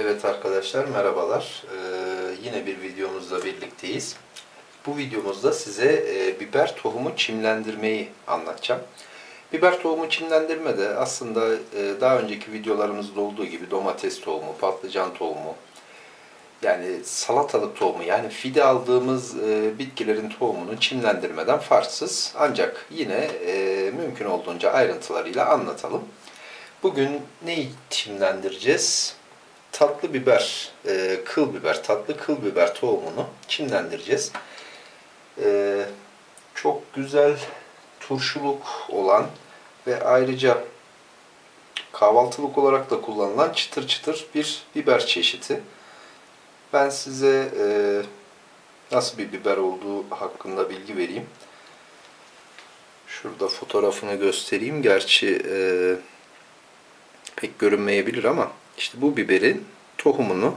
Evet arkadaşlar merhabalar. Ee, yine bir videomuzla birlikteyiz. Bu videomuzda size e, biber tohumu çimlendirmeyi anlatacağım. Biber tohumu çimlendirme de aslında e, daha önceki videolarımızda olduğu gibi domates tohumu, patlıcan tohumu, yani salatalık tohumu yani fide aldığımız e, bitkilerin tohumunu çimlendirmeden farksız. Ancak yine e, mümkün olduğunca ayrıntılarıyla anlatalım. Bugün neyi çimlendireceğiz? Tatlı biber, e, kıl biber, tatlı kıl biber tohumunu çimlendireceğiz. E, çok güzel turşuluk olan ve ayrıca kahvaltılık olarak da kullanılan çıtır çıtır bir biber çeşidi. Ben size e, nasıl bir biber olduğu hakkında bilgi vereyim. Şurada fotoğrafını göstereyim. Gerçi e, pek görünmeyebilir ama işte bu biberin tohumunu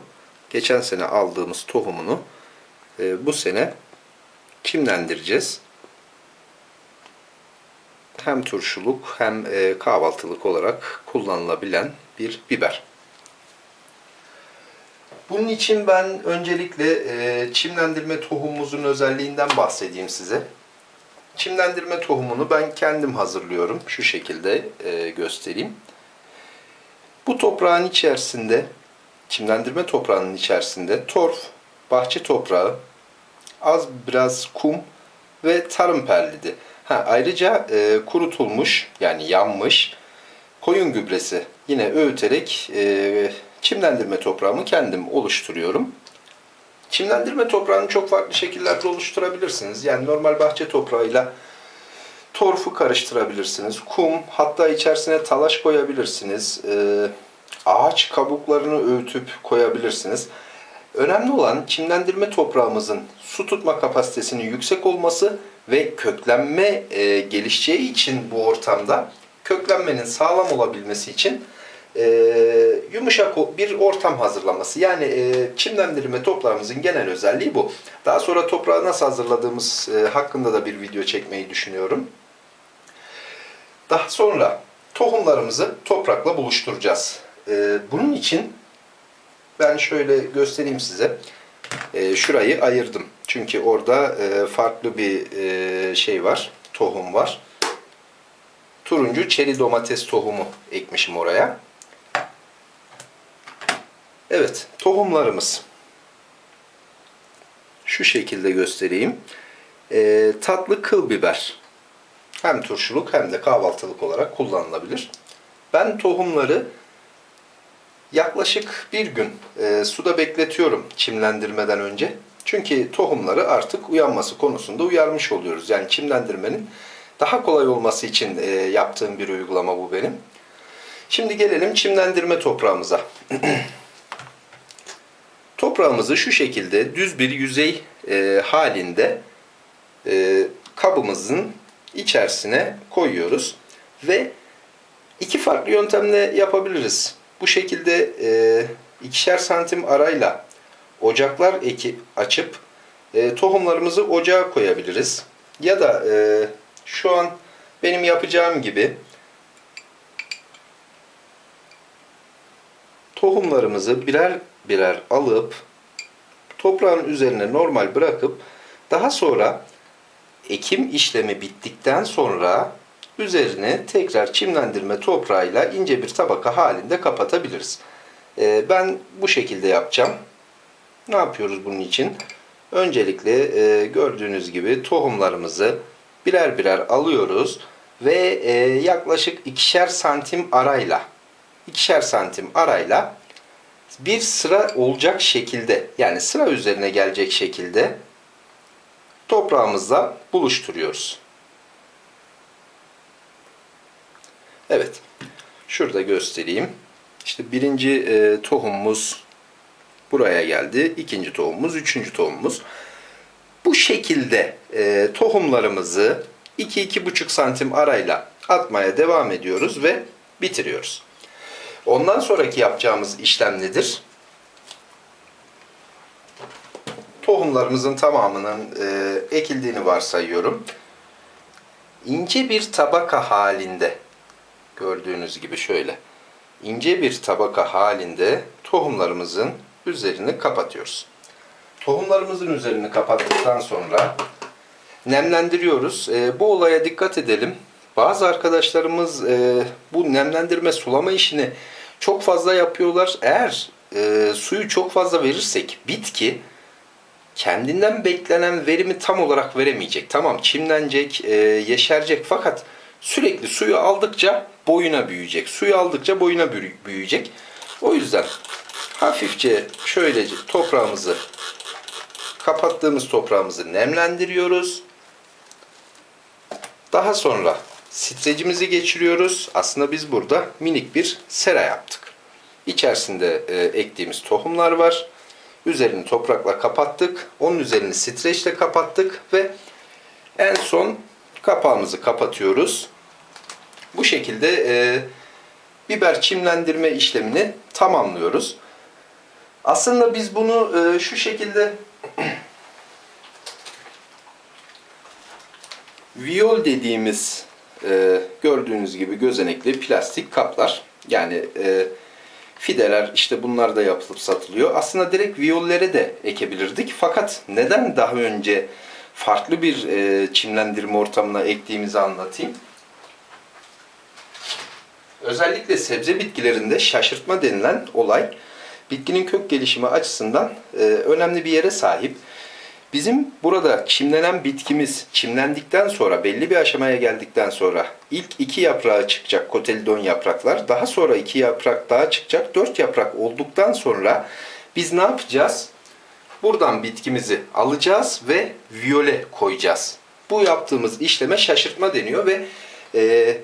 geçen sene aldığımız tohumunu e, bu sene çimlendireceğiz. Hem turşuluk hem e, kahvaltılık olarak kullanılabilen bir biber. Bunun için ben öncelikle e, çimlendirme tohumumuzun özelliğinden bahsedeyim size. Çimlendirme tohumunu ben kendim hazırlıyorum. Şu şekilde e, göstereyim. Bu toprağın içerisinde, çimlendirme toprağının içerisinde torf, bahçe toprağı, az biraz kum ve tarım perlidi. Ha, ayrıca e, kurutulmuş yani yanmış koyun gübresi yine öğüterek e, çimlendirme toprağımı kendim oluşturuyorum. Çimlendirme toprağını çok farklı şekillerde oluşturabilirsiniz. Yani normal bahçe toprağıyla torfu karıştırabilirsiniz. Kum, hatta içerisine talaş koyabilirsiniz. Ee, ağaç kabuklarını öğütüp koyabilirsiniz. Önemli olan çimlendirme toprağımızın su tutma kapasitesinin yüksek olması ve köklenme e, gelişeceği için bu ortamda köklenmenin sağlam olabilmesi için e, yumuşak bir ortam hazırlaması. Yani e, çimlendirme toprağımızın genel özelliği bu. Daha sonra toprağı nasıl hazırladığımız e, hakkında da bir video çekmeyi düşünüyorum. Daha sonra tohumlarımızı toprakla buluşturacağız. E, bunun için ben şöyle göstereyim size. E, şurayı ayırdım. Çünkü orada e, farklı bir e, şey var, tohum var. Turuncu çeri domates tohumu ekmişim oraya. Evet, tohumlarımız. Şu şekilde göstereyim. Ee, tatlı kıl biber. Hem turşuluk hem de kahvaltılık olarak kullanılabilir. Ben tohumları yaklaşık bir gün e, suda bekletiyorum çimlendirmeden önce. Çünkü tohumları artık uyanması konusunda uyarmış oluyoruz. Yani çimlendirmenin daha kolay olması için e, yaptığım bir uygulama bu benim. Şimdi gelelim çimlendirme toprağımıza. Toprağımızı şu şekilde düz bir yüzey e, halinde e, kabımızın içerisine koyuyoruz. Ve iki farklı yöntemle yapabiliriz. Bu şekilde e, ikişer santim arayla ocaklar eki açıp e, tohumlarımızı ocağa koyabiliriz. Ya da e, şu an benim yapacağım gibi tohumlarımızı birer birer alıp toprağın üzerine normal bırakıp daha sonra ekim işlemi bittikten sonra üzerine tekrar çimlendirme toprağıyla ince bir tabaka halinde kapatabiliriz. Ee, ben bu şekilde yapacağım. Ne yapıyoruz bunun için? Öncelikle e, gördüğünüz gibi tohumlarımızı birer birer alıyoruz ve e, yaklaşık ikişer santim arayla ikişer santim arayla bir sıra olacak şekilde yani sıra üzerine gelecek şekilde toprağımızla buluşturuyoruz. Evet. Şurada göstereyim. İşte birinci e, tohumumuz buraya geldi. ikinci tohumumuz, üçüncü tohumumuz. Bu şekilde e, tohumlarımızı 2-2,5 santim arayla atmaya devam ediyoruz ve bitiriyoruz. Ondan sonraki yapacağımız işlem nedir? Tohumlarımızın tamamının e, ekildiğini varsayıyorum. İnce bir tabaka halinde gördüğünüz gibi şöyle ince bir tabaka halinde tohumlarımızın üzerini kapatıyoruz. Tohumlarımızın üzerini kapattıktan sonra nemlendiriyoruz. E, bu olaya dikkat edelim. Bazı arkadaşlarımız e, bu nemlendirme sulama işini çok fazla yapıyorlar. Eğer e, suyu çok fazla verirsek bitki kendinden beklenen verimi tam olarak veremeyecek. Tamam çimlenecek, e, yeşerecek fakat sürekli suyu aldıkça boyuna büyüyecek. Suyu aldıkça boyuna büyü- büyüyecek. O yüzden hafifçe şöylece toprağımızı kapattığımız toprağımızı nemlendiriyoruz. Daha sonra strecimizi geçiriyoruz. Aslında biz burada minik bir sera yaptık. İçerisinde e, ektiğimiz tohumlar var. Üzerini toprakla kapattık. Onun üzerini streçle kapattık ve en son kapağımızı kapatıyoruz. Bu şekilde e, biber çimlendirme işlemini tamamlıyoruz. Aslında biz bunu e, şu şekilde Viyol dediğimiz e, gördüğünüz gibi gözenekli plastik kaplar. Yani e, fideler işte bunlar da yapılıp satılıyor. Aslında direkt viyollere de ekebilirdik. Fakat neden daha önce farklı bir e, çimlendirme ortamına ektiğimizi anlatayım. Özellikle sebze bitkilerinde şaşırtma denilen olay bitkinin kök gelişimi açısından e, önemli bir yere sahip. Bizim burada çimlenen bitkimiz çimlendikten sonra belli bir aşamaya geldikten sonra ilk iki yaprağı çıkacak kotelidon yapraklar. Daha sonra iki yaprak daha çıkacak. Dört yaprak olduktan sonra biz ne yapacağız? Buradan bitkimizi alacağız ve viyole koyacağız. Bu yaptığımız işleme şaşırtma deniyor ve e,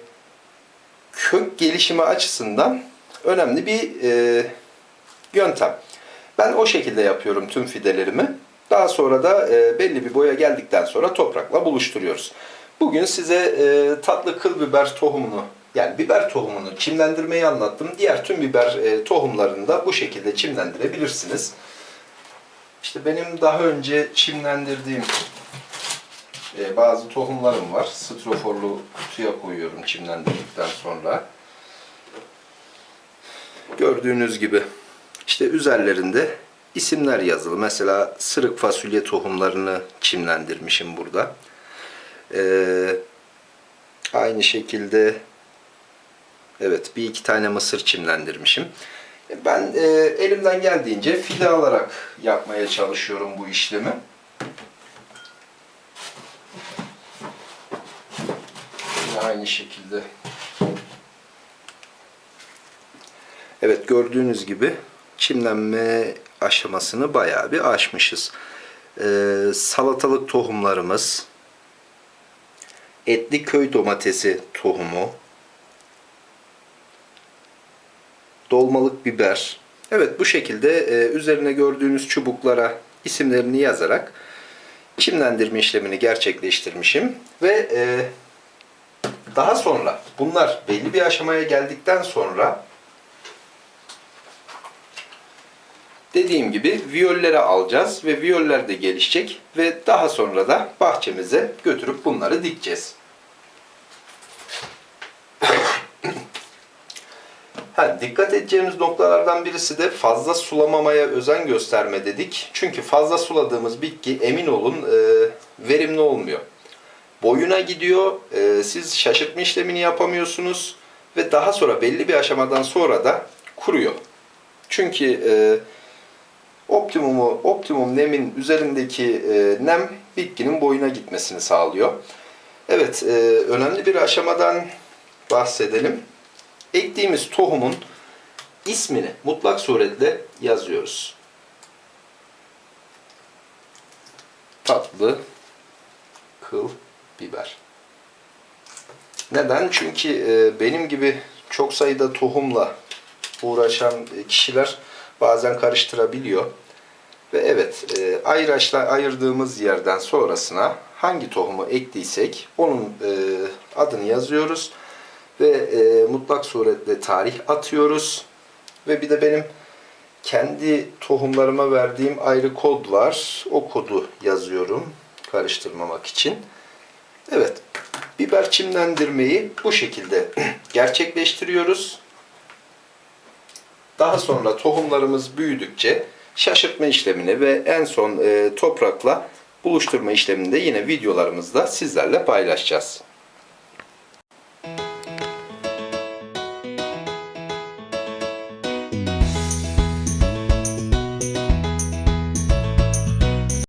kök gelişimi açısından önemli bir e, yöntem. Ben o şekilde yapıyorum tüm fidelerimi. Daha sonra da e, belli bir boya geldikten sonra toprakla buluşturuyoruz. Bugün size e, tatlı kıl biber tohumunu yani biber tohumunu çimlendirmeyi anlattım. Diğer tüm biber e, tohumlarını da bu şekilde çimlendirebilirsiniz. İşte benim daha önce çimlendirdiğim e, bazı tohumlarım var. Stroforlu kutuya koyuyorum çimlendirdikten sonra. Gördüğünüz gibi işte üzerlerinde isimler yazılı. Mesela sırık fasulye tohumlarını çimlendirmişim burada. Ee, aynı şekilde evet bir iki tane mısır çimlendirmişim. Ben e, elimden geldiğince fide alarak yapmaya çalışıyorum bu işlemi. Aynı şekilde. Evet gördüğünüz gibi çimlenme aşamasını bayağı bir aşmışız. Ee, salatalık tohumlarımız, etli köy domatesi tohumu, dolmalık biber. Evet bu şekilde e, üzerine gördüğünüz çubuklara isimlerini yazarak çimlendirme işlemini gerçekleştirmişim ve e, daha sonra bunlar belli bir aşamaya geldikten sonra dediğim gibi viyollere alacağız ve viyoller de gelişecek ve daha sonra da bahçemize götürüp bunları dikeceğiz. Ha, dikkat edeceğimiz noktalardan birisi de fazla sulamamaya özen gösterme dedik. Çünkü fazla suladığımız bitki emin olun e, verimli olmuyor. Boyuna gidiyor, e, siz şaşırtma işlemini yapamıyorsunuz ve daha sonra belli bir aşamadan sonra da kuruyor. Çünkü e, optimumu, optimum nemin üzerindeki e, nem bitkinin boyuna gitmesini sağlıyor. Evet, e, önemli bir aşamadan bahsedelim. Ektiğimiz tohumun ismini mutlak suretle yazıyoruz. Tatlı kıl biber. Neden? Çünkü e, benim gibi çok sayıda tohumla uğraşan kişiler bazen karıştırabiliyor. Ve evet, e, ayraçla ayırdığımız yerden sonrasına hangi tohumu ektiysek onun e, adını yazıyoruz ve e, mutlak suretle tarih atıyoruz. Ve bir de benim kendi tohumlarıma verdiğim ayrı kod var. O kodu yazıyorum karıştırmamak için. Evet, biber çimlendirmeyi bu şekilde gerçekleştiriyoruz. Daha sonra tohumlarımız büyüdükçe şaşırtma işlemini ve en son e, toprakla buluşturma işlemini de yine videolarımızda sizlerle paylaşacağız.